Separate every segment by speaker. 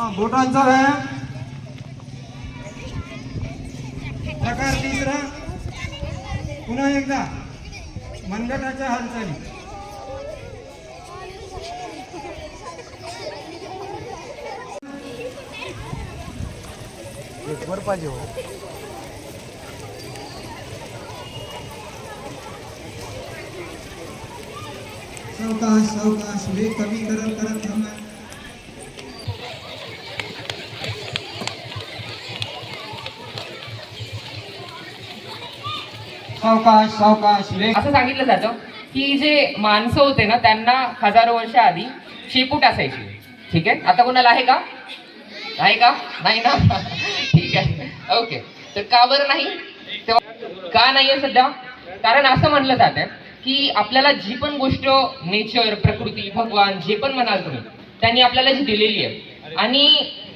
Speaker 1: हा बोटांचा व्यायाम प्रकार तिसरा. पुन्हा एकदा. मनगटाच्या हालचाली.
Speaker 2: वर पाहिजे हो.
Speaker 1: सावकाश सावकाश वेग कमी करत करत थांबा. सावकाश सावकाश वेग
Speaker 3: असं सांगितलं जातं की जे माणसं होते ना त्यांना हजारो वर्ष आधी शेपूट असायची. ठीक आहे? आता कोणाला आहे का? आहे का? नाही ना? ठीक आहे. ओके. तर का बरं नाही? तेव्हा का नाहीये सध्या? कारण असं म्हणलं जातं की आपल्याला जी पण गोष्ट नेचर प्रकृती भगवान जे पण म्हणाल तुम्ही त्यांनी आपल्याला जी दिलेली आहे. आणि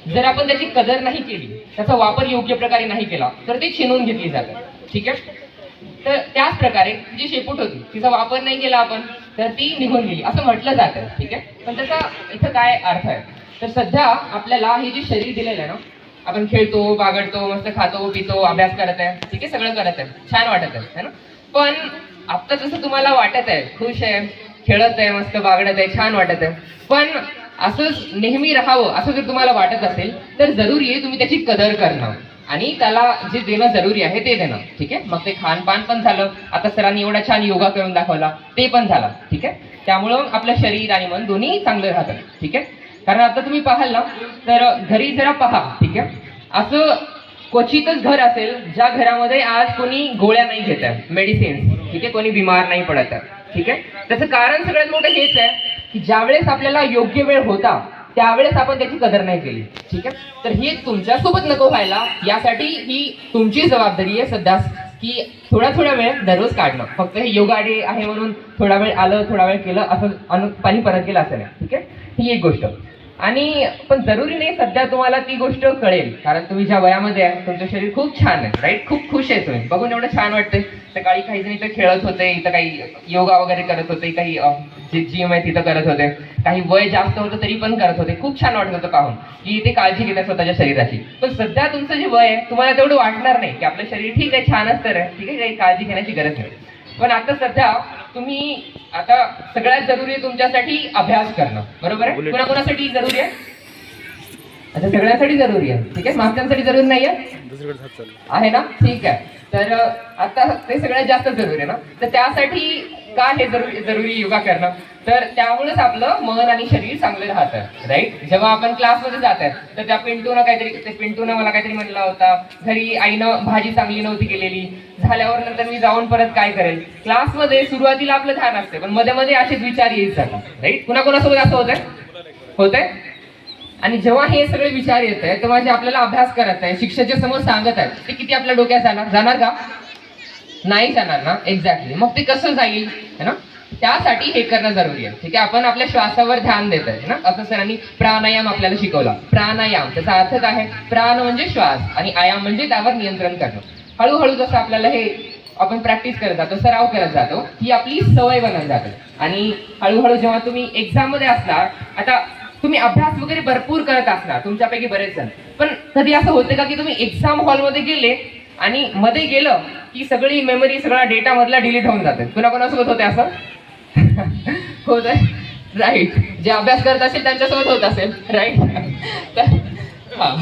Speaker 3: जर आपण त्याची कदर नाही केली त्याचा वापर योग्य प्रकारे नाही केला तर ते छिनून घेतली जातात ठीक आहे? तर त्याच प्रकारे जी शेपूट होती तिचा वापर नाही केला आपण तर ती निघून गेली. असं म्हटलं जातं ठीक आहे? पण त्याचा इथं काय अर्थ आहे? तर सध्या आपल्याला हे जे शरीर दिलेलं आहे ना आपण खेळतो बागडतो मस्त खातो पितो अभ्यास करत आहे ठीक आहे? सगळं करत आहे. छान वाटत आहे है ना? पण आता जसं तुम्हाला वाटत आहे खुश आहे खेळत आहे मस्त बागडत आहे छान वाटत आहे. पण असंच नेहमी राहावं असं जर तुम्हाला वाटत असेल तर जरुरी आहे तुम्ही त्याची कदर करणार आणि त्याला जे देणं जरुरी आहे ते देणं ठीक आहे? मग ते खानपान पण झालं. आता सरांनी एवढा छान योगा करून दाखवला ते पण झालं ठीक आहे? त्यामुळं आपलं शरीर आणि मन दोन्ही चांगलं राहतं ठीक आहे? कारण आता तुम्ही पाहाल ना तर घरी जरा पहा ठीक आहे? असं क्वचितच घर असेल ज्या घरामध्ये आज कोणी गोळ्या नाही घेत आहे मेडिसिन्स ठीक आहे? कोणी बिमार नाही पडत आहे ठीक आहे? त्याचं कारण सगळ्यात मोठं हेच आहे की ज्यावेळेस आपल्याला योग्य वेळ होता त्यावेळेस आपण त्याची कदर नाही केली. ठीक आहे? तर हे तुमच्यासोबत नको व्हायला. यासाठी ही तुमची जबाबदारी आहे सध्या की थोडा थोडा वेळ दररोज काढणं. फक्त हे योगा डे आहे म्हणून थोडा वेळ आलं थोडा वेळ केलं असं अनु पाणी परत केलं असं नाही. ठीक आहे? ही एक गोष्ट. आणि पण जरुरी नाही सध्या तुम्हाला ती गोष्ट कळेल. कारण तुम्ही ज्या वयामध्ये आहे तुमचं शरीर खूप छान आहे राईट खूप खुश आहे तुम्ही. बघून एवढं छान वाटतंय. सकाळी काही जण इथं खेळत होते इथं काही योगा वगैरे करत होते काही जे जिम आहे तिथं करत होते. काही वय जास्त होतं तरी पण करत होते. खूप छान वाटत होतं पाहून. की ते काळजी घेतात स्वतःच्या शरीराची. पण सध्या तुमचं जे वय आहे तुम्हाला तेवढं वाटणार नाही की आपलं शरीर ठीक आहे छान असतं रे ठीक आहे काही काळजी घेण्याची गरज नाही. पण आता सध्या तुम्ही आता सगळ्यात जरुरी आहे तुमच्यासाठी अभ्यास करणं. बरोबर आहे? कुणा कोणासाठी जरुरी आहे? अच्छा सगळ्यांसाठी जरुरी आहे. ठीक आहे? मागच्यांसाठी जरुरी नाही आहे ना? ठीक आहे. तर आता ते सगळ्यात जास्त जरुरी आहे ना? तर त्यासाठी का हे जरुरी जरुरी योगा करणं? तर त्यामुळेच आपलं मन आणि शरीर चांगलं राहतं राईट जेव्हा आपण क्लासमध्ये जात आहे तर त्या पिंटूनं काहीतरी ते पिंटूनं मला काहीतरी म्हणला होता घरी आईनं भाजी चांगली नव्हती केलेली झाल्यावर नंतर मी जाऊन परत काय करेल? क्लासमध्ये सुरुवातीला आपलं ध्यान असते पण मध्ये मध्ये असेच विचार येत जातात राईट कुणाकोणासोबत असं होत आहे होत आहे आणि जेव्हा हे सगळे विचार येत आहे तेव्हा जे आपल्याला अभ्यास करत आहे शिक्षकाच्या समोर सांगत आहेत ते किती आपल्या डोक्यात जाणार? जाणार का? नाही जाणार ना? एक्झॅक्टली मग ते कसं जाईल? है ना? त्यासाठी हे करणं जरुरी आहे. ठीक आहे? आपण आपल्या श्वासावर ध्यान देत आहे ना? असं सरांनी प्राणायाम आपल्याला शिकवला. प्राणायाम. त्याचा अर्थ काय आहे प्राण म्हणजे श्वास आणि आयाम म्हणजे त्यावर नियंत्रण करणं. हळूहळू जसं आपल्याला हे आपण प्रॅक्टिस करत जातो सराव करत जातो ही आपली सवय बनत जाते. आणि हळूहळू जेव्हा तुम्ही एक्झाममध्ये असणार आता तुम्ही अभ्यास वगैरे भरपूर करत असणार तुमच्यापैकी बरेच जण. पण कधी असं होतं का की तुम्ही एक्झाम हॉलमध्ये गेले आणि मध्ये गेलं की सगळी मेमरी सगळा डेटा मधला डिलीट होऊन जाते. कुणा कोणासोबत होते असं? होत आहे. राईट जे अभ्यास करत असेल त्यांच्यासोबत होत असेल. राईट तर हा.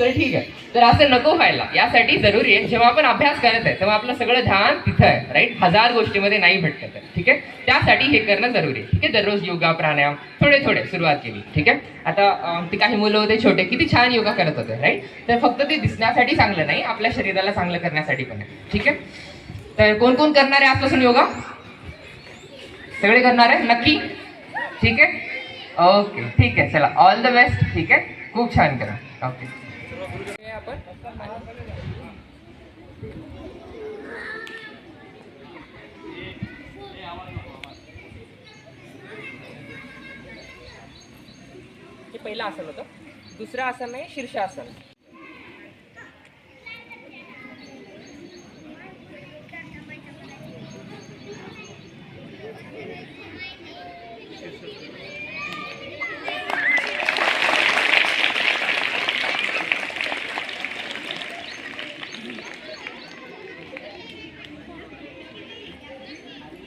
Speaker 3: तर ठीक आहे. तर असं नको व्हायला. यासाठी जरुरी आहे. जेव्हा आपण अभ्यास करत आहे तेव्हा आपलं सगळं ध्यान तिथं आहे. राईट हजार गोष्टीमध्ये नाही भेटत आहे. ठीक आहे? त्यासाठी हे करणं जरुरी आहे. ठीक आहे? दररोज योगा प्राणायाम थोडे थोडे. सुरुवात केली. ठीक आहे? आता ते काही मुलं होते छोटे किती छान योगा करत होते राईट तर फक्त ते दिसण्यासाठी चांगलं नाही आपल्या शरीराला चांगलं करण्यासाठी पण आहे ठीक आहे? तर कोण कोण करणार आहे आजपासून योगा? सगळे करणार आहे? नक्की? ठीक आहे? ओके ठीक आहे. चला ऑल द बेस्ट ठीक आहे? खूप छान करा. ओके. आपण पहिलं आसन होतं. दुसरं आसन आहे शीर्षासन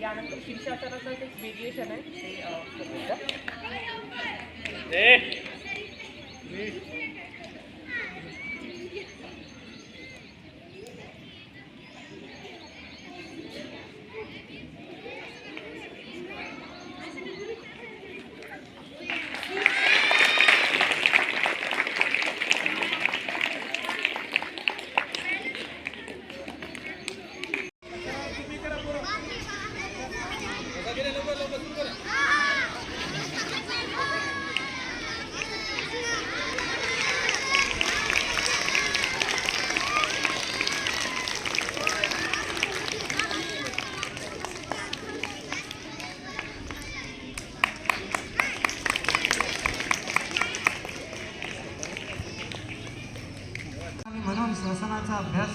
Speaker 3: यानंतर शीर्षासनाचं एक व्हेरिएशन आहे ते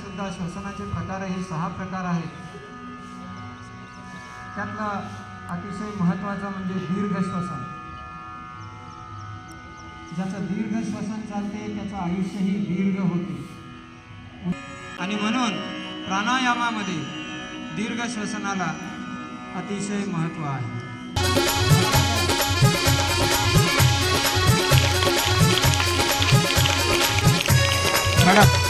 Speaker 1: सुद्धा श्वसनाचे प्रकार हे सहा प्रकार आहेत. त्यातला अतिशय महत्त्वाचा म्हणजे दीर्घ श्वसन. ज्याचं दीर्घ श्वसन चालते त्याचं आयुष्यही दीर्घ होते. आणि म्हणून प्राणायामामध्ये दीर्घ श्वसनाला अतिशय महत्त्व आहे. मॅडम